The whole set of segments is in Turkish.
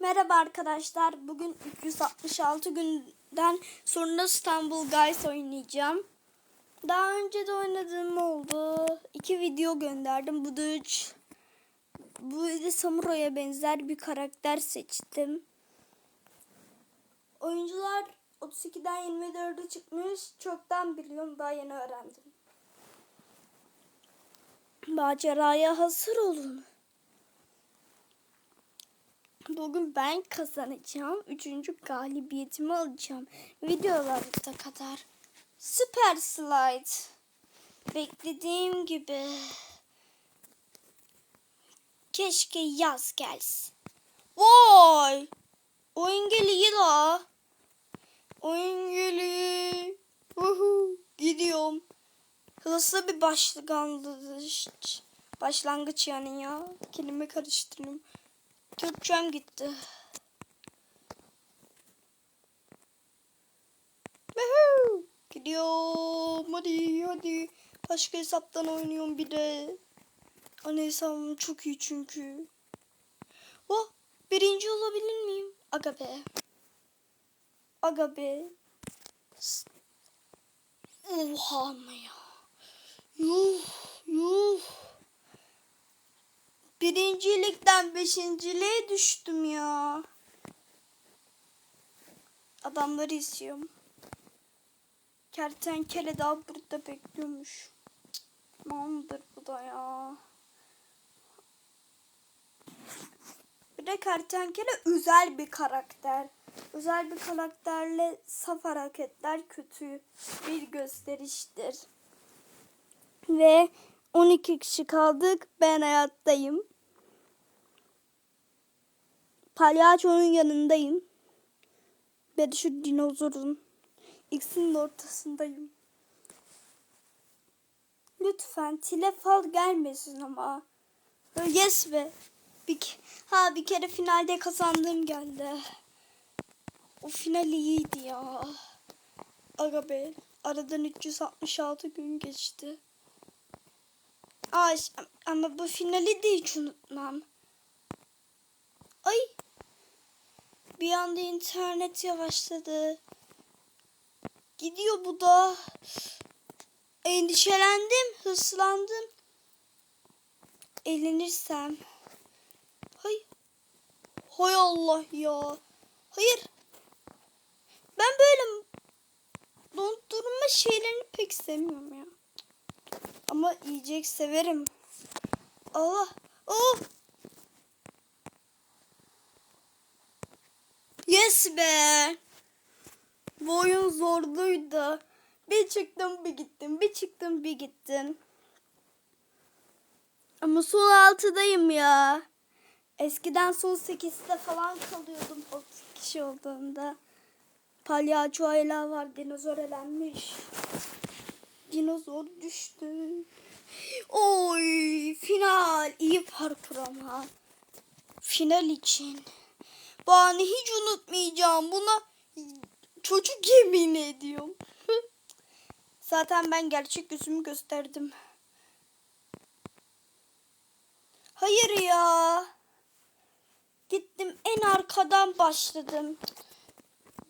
Merhaba arkadaşlar. Bugün 366 günden sonra İstanbul Guys oynayacağım. Daha önce de oynadığım oldu. İki video gönderdim. Bu da üç. Bu da Samurai'ye benzer bir karakter seçtim. Oyuncular 32'den 24'e çıkmış. Çoktan biliyorum. Daha yeni öğrendim. Maceraya hazır olun. Bugün ben kazanacağım. Üçüncü galibiyetimi alacağım. Videolarda kadar. Süper slide. Beklediğim gibi. Keşke yaz gelsin. Vay! Oyun geliyor la. Oyun geliyor. Uhu, gidiyorum. Hızlı bir başlangıç. Başlangıç yani ya. Kelime karıştırdım. Türkçem gitti. Woohoo! Gidiyorum. Hadi hadi. Başka hesaptan oynuyorum bir de. Ana hesabım çok iyi çünkü. Oh! Birinci olabilir miyim? Aga be. Aga be. Oha ya. Yuh yuh. Birincilikten beşinciliğe düştüm ya. Adamları izliyorum. Kertenkele daha burada bekliyormuş. Cık, Maldır bu da ya. Bir de kertenkele özel bir karakter. Özel bir karakterle saf hareketler kötü bir gösteriştir. Ve 12 kişi kaldık. Ben hayattayım. Palyaçonun yanındayım. Ve şu dinozorun ikisinin ortasındayım. Lütfen telefal gelmesin ama. Yes be. Bir, ha bir kere finalde kazandığım geldi. O final iyiydi ya. Aga be. Aradan 366 gün geçti. Aa, ama bu finali de hiç unutmam. Ay. Bir anda internet yavaşladı. Gidiyor bu da. Endişelendim, hırslandım. Eğlenirsem. Hay. Hay Allah ya. Hayır. Ben böyle dondurma şeylerini pek sevmiyorum ya. Ama yiyecek severim. Allah. Oh. Yes be. Bu oyun zorluydu. Bir çıktım bir gittim. Bir çıktım bir gittim. Ama son altıdayım ya. Eskiden son sekizde falan kalıyordum 30 kişi olduğunda. Palyaço hala var. Dinozor elenmiş. Dinozor düştü. Oy final. İyi parkur ama. Final için. Bu anı hiç unutmayacağım. Buna çocuk yemin ediyorum. Zaten ben gerçek yüzümü gösterdim. Hayır ya. Gittim en arkadan başladım.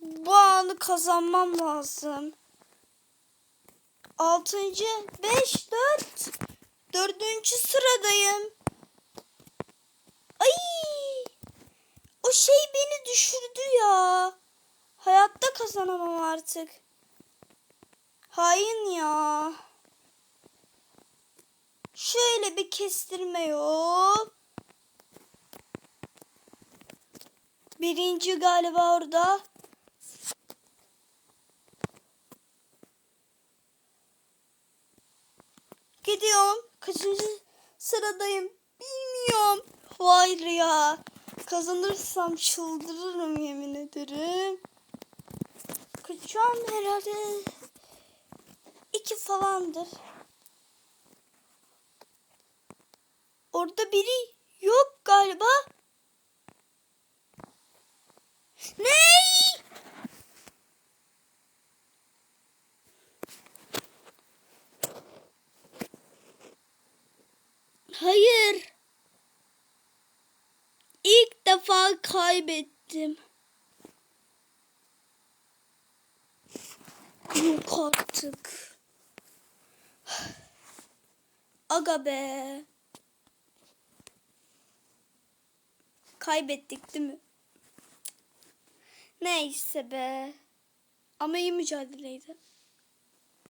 Bu anı kazanmam lazım. Altıncı, beş, dört. Dördüncü sıradayım. Ay! O şey beni düşürdü ya. Hayatta kazanamam artık. Hain ya. Şöyle bir kestirme yok. Birinci galiba orada. Gidiyorum. Kaçıncı sıradayım bilmiyorum. Vay ya. Kazanırsam çıldırırım yemin ederim. Şu an herhalde iki falandır. Orada biri yok galiba. Ne? Hayır. Kaybettim. Yok artık. Aga be. Kaybettik değil mi? Neyse be. Ama iyi mücadeleydi.